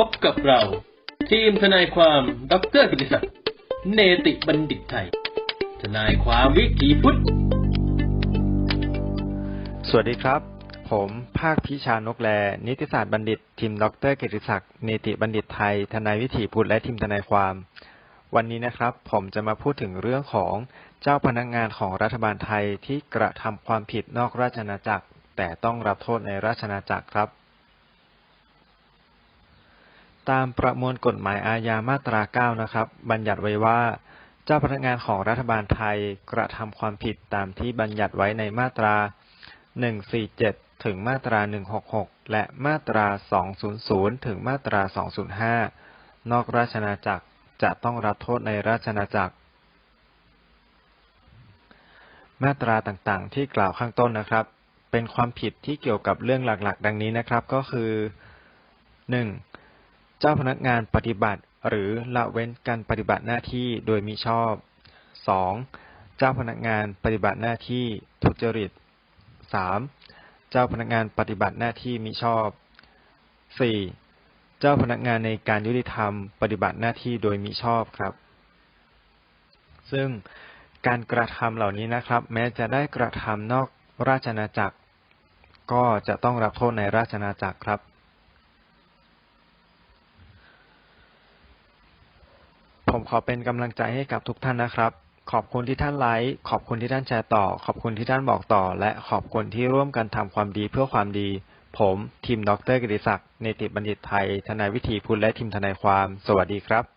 พบกับเรา ทีมทนายความดรกิติศักดิ์เนติบัณฑิตไทย ทนายความวิถีพุทธ สวัสดีครับ ผมภาคพิชานกแล นิติศาสตร์บัณฑิต ทีมดรเกยรติศักดิ์เนติบัณฑิตไทย ทนายวิถีพุทธและทีมทนายความ วันนี้นะครับ ผมจะมาพูดถึงเรื่องของเจ้าพนักงานของรัฐบาลไทยที่กระทำความผิดนอกราชอาณาจักร แต่ต้องรับโทษในราชอาณาจักรครับ ตามประมวลกฎหมายอาญามาตรา 9 นะครับ บัญญัติไว้ว่า เจ้าพนักงานของรัฐบาลไทยกระทำความผิดตามที่บัญญัติไว้ในมาตรา 147 ถึงมาตรา 166 และมาตรา 200 ถึงมาตรา 205 นอกราชอาจักรจะต้องรับโทษในราชอาณาจักร มาตราต่างๆ ที่กล่าวข้างต้นนะครับ เป็นความผิดที่เกี่ยวกับเรื่องหลักๆ ดังนี้นะครับ ก็คือ 1. เจ้าพนักงานปฏิบัติ หรือละเว้นการปฏิบัติหน้าที่โดยมิชอบ 2. เจ้าพนักงานปฏิบัติหน้าที่ทุจริต 3. เจ้าพนักงานปฏิบัติหน้าที่มิชอบ 4. เจ้าพนักงานในการยุติธรรมปฏิบัติหน้าที่โดยมิชอบครับ ซึ่งการกระทำเหล่านี้นะครับ แม้จะได้กระทำนอกราชอาณาจักร ก็จะต้องรับโทษในราชอาณาจักรครับ ผมขอเป็นกำลังใจให้กับทุกท่านนะครับ ขอบคุณที่ท่านไลค์ ขอบคุณที่ท่านแชร์ต่อ ขอบคุณที่ท่านบอกต่อ และขอบคุณที่ร่วมกันทำความดีเพื่อความดี ผมทีมดรกิติศักดิ์เนติบัณฑิตไทย ทนายวิถีพุทธและทีมทนายความ สวัสดีครับ